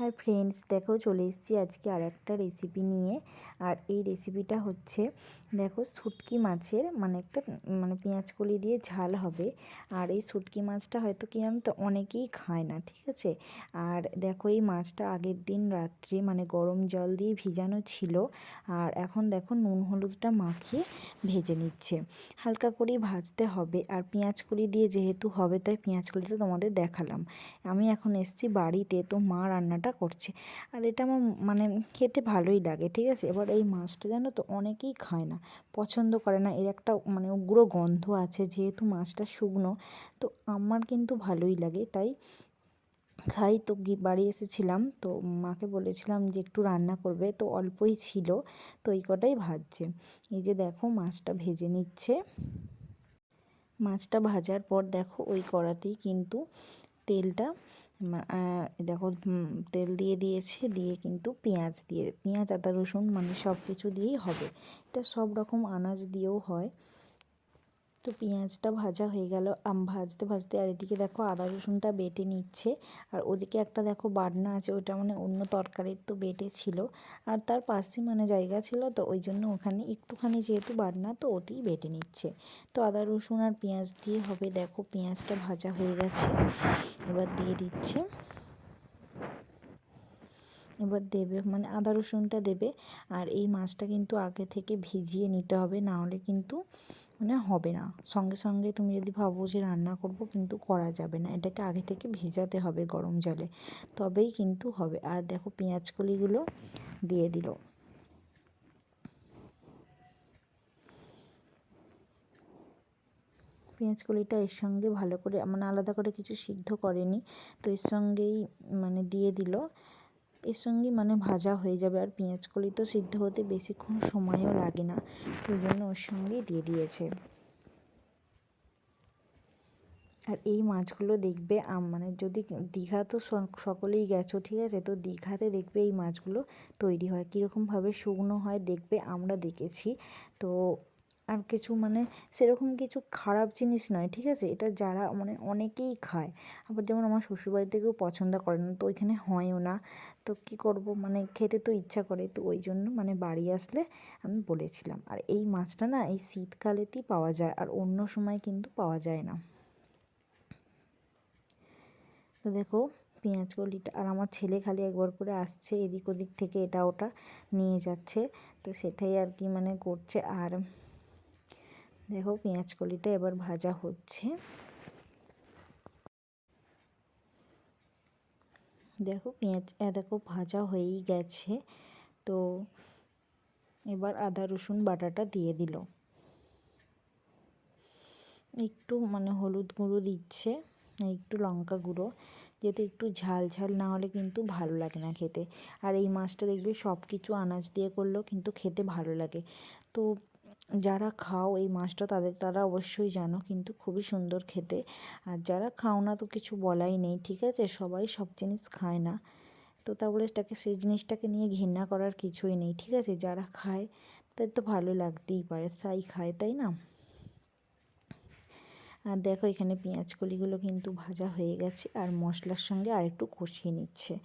Hi friends দেখো চলে এসেছি আজকে আর একটা রেসিপি নিয়ে। আর এই রেসিপিটা হচ্ছে, দেখো শুটকি মাছের মানে একটা মানে পেঁয়াজ কলি দিয়ে ঝাল হবে। আর এই শুটকি মাছটা হয়তো কি আমি তো, অনেকেই খায় না, ঠিক আছে? আর দেখো এই মাছটা আগের দিন রাত্রে মানে গরম জল দিয়ে ভিজানো ছিল। আর এখন দেখো নুন হলুদটা মাখিয়ে ভেজে নিচ্ছে। হালকা করেই ভাজতে হবে। আর পেঁয়াজ কলি দিয়ে যেহেতু হবে, তাই পেঁয়াজ কলিটা তোমাদের দেখালাম। আমি এখন এসেছি বাড়িতে, তো মা রান্নাটা রান্নাটা করছে। আর এটা আমার মানে খেতে ভালোই লাগে, ঠিক আছে? এবার এই মাছটা জানো তো অনেকেই খায় না, পছন্দ করে না। এর একটা মানে উগ্র গন্ধ আছে, যেহেতু মাছটা শুকনো, তো আমার কিন্তু ভালোই লাগে। তাই খাই তো বাড়ি এসেছিলাম, তো মাকে বলেছিলাম যে একটু রান্না করবে, তো অল্পই ছিল, তো এই কটাই ভাজছে। এই যে দেখো মাছটা ভেজে নিচ্ছে। মাছটা ভাজার পর দেখো ওই কড়াতেই কিন্তু তেলটা দেখো তেল দিয়ে দিয়েছে, দিয়ে কিন্তু পেঁয়াজ দিয়ে, পেঁয়াজ, আদা, রসুন মানে সব কিছু দিয়েই হবে। এটা সব রকম আনাজ দিয়েও হয়। তো পেঁয়াজটা ভাজা হয়ে গেল। আম ভাজতে ভাজতে আর এদিকে দেখো আদা রসুনটা বেটে নিচ্ছে। আর ওদিকে একটা দেখো বাটনা আছে ওইটা মানে অন্য তরকারির তো বেটে ছিল। আর তার পাশে মানে জায়গা ছিল, তো ওই জন্য ওখানে একটুখানি যেহেতু বাটনা, তো ওতেই বেটে নিচ্ছে। তো আদা রসুন আর পেঁয়াজ দিয়ে হবে। দেখো পেঁয়াজটা ভাজা হয়ে গেছে, এবার দিয়ে দিচ্ছে। এবার দেবে মানে আদা রসুনটা দেবে আর এই মাছটা কিন্তু আগে থেকে ভিজিয়ে নিতে হবে, না হলে কিন্তু মানে হবে না। সঙ্গে সঙ্গে তুমি যদি ভাবো যে রান্না করব কিন্তু করা যাবে না, এটাকে আগে থেকে ভেজাতে হবে গরম জলে, তবেই কিন্তু হবে। আর দেখো পেঁয়াজ কলিগুলো দিয়ে দিল। পেঁয়াজ কলিটা এর সঙ্গে ভালো করে মানে আলাদা করে কিছু সিদ্ধ করেনি, তো এর সঙ্গেই মানে দিয়ে দিল। এর সঙ্গে মানে ভাজা হয়ে যাবে আর পেঁয়াজ কলি তো সিদ্ধ হতে বেশিক্ষণ সময়ও লাগে না, ওই জন্য ওর সঙ্গেই দিয়ে দিয়েছে। আর এই মাছগুলো দেখবে মানে যদি দীঘা তো সকলেই গেছো, ঠিক আছে? তো দীঘাতে দেখবে এই মাছগুলো তৈরি হয়, কীরকমভাবে শুকনো হয় দেখবে আমরা দেখেছি। তো আর কিছু মানে সেরকম কিছু খারাপ জিনিস নয়, ঠিক আছে? এটা যারা মানে অনেকেই খায়। আবার যেমন আমার শ্বশুরবাড়িতে কেউ পছন্দ করে না, তো ওইখানে হয়ও না। তো কী করব? মানে খেতে তো ইচ্ছা করে, তো ওই জন্য মানে বাড়ি আসলে আমি বলেছিলাম। আর এই মাছটা না এই শীতকালেতেই পাওয়া যায়, আর অন্য সময় কিন্তু পাওয়া যায় না। তো দেখো, পেঁয়াজ কলিটা, আর আমার ছেলে খালি একবার করে আসছে, এদিক ওদিক থেকে এটা ওটা নিয়ে যাচ্ছে। তো সেটাই আর কি মানে করছে। আর দেখো পেঁয়াজ কলিটা এবার ভাজা হচ্ছে। দেখো পেঁয়াজ দেখো ভাজা হয়েই গেছে। তো এবার আদা, রসুন, বাটাটা দিয়ে দিল। একটু মানে হলুদ গুঁড়ো দিচ্ছে, একটু লঙ্কা গুঁড়ো। যেহেতু একটু ঝাল ঝাল, না হলে কিন্তু ভালো লাগে না খেতে। আর এই মাছটা দেখবে সব কিছু আনাজ দিয়ে করলেও কিন্তু খেতে ভালো লাগে। তো যারা খাও এই মাছটা তাদের তারা অবশ্যই জানো কিন্তু খুবই সুন্দর খেতে। আর যারা খাও না তো কিছু বলাই নেই, ঠিক আছে? সবাই সব জিনিস খায় না। তো তা বলে এটাকে, সেই জিনিসটাকে নিয়ে ঘৃণা করার কিছুই নেই, ঠিক আছে? যারা খায় তাদের তো ভালো লাগতেই পারে, তাই খায়, তাই না? আর দেখো এখানে পেঁয়াজ কলিগুলো কিন্তু ভাজা হয়ে গেছে, আর মশলার সঙ্গে আরেকটু কষিয়ে নিচ্ছে।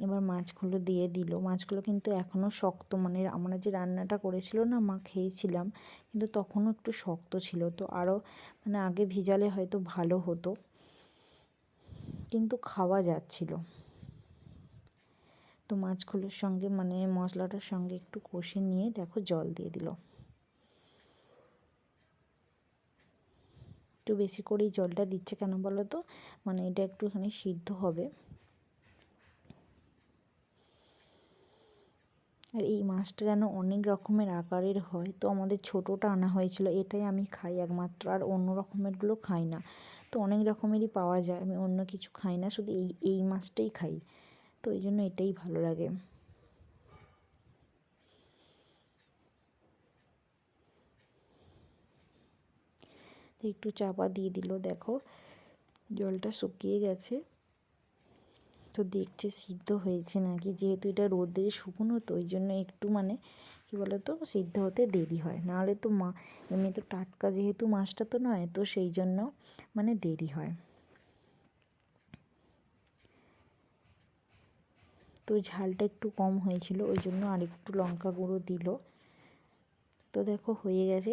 এবার মাছগুলো দিয়ে দিল। মাছগুলো কিন্তু এখনও শক্ত মানে আমরা যে রান্নাটা করেছিল না, মা খেয়েছিলাম, কিন্তু তখনও একটু শক্ত ছিল। তো আরও মানে আগে ভিজালে হয়তো ভালো হতো, কিন্তু খাওয়া যাচ্ছিল। তো মাছগুলোর সঙ্গে মানে মশলাটার সঙ্গে একটু কষে নিয়ে দেখো জল দিয়ে দিল। একটু বেশি করেই জলটা দিচ্ছে কেন বলো তো? মানে এটা একটুখানি সিদ্ধ হবে। আর এই মাছটা যেন অনেক রকমের আকারের হয়। তো আমাদের ছোটোটা আনা হয়েছিল, এটাই আমি খাই একমাত্র, আর অন্য রকমেরগুলো খাই না। তো অনেক রকমেরই পাওয়া যায়, আমি অন্য কিছু খাই না, শুধু এই এই মাছটাই খাই। তো এই জন্য এটাই ভালো লাগে। একটু চাপা দিয়ে দিল, দেখো। জলটা শুকিয়ে গেছে। তো দেখছে সিদ্ধ হয়েছে নাকি? যেহেতু এটা রোদে শুকনো, তো ওই জন্য একটু মানে কী বলো তো সিদ্ধ হতে দেরি হয়। নাহলে তো মা, এমনি তো টাটকা যেহেতু মাছটা তো নয়, তো সেই জন্য মানে দেরি হয়। তো ঝালটা একটু কম হয়েছিল, ওই জন্য আরেকটু লঙ্কা গুঁড়ো দিল। তো দেখো হয়ে গেছে।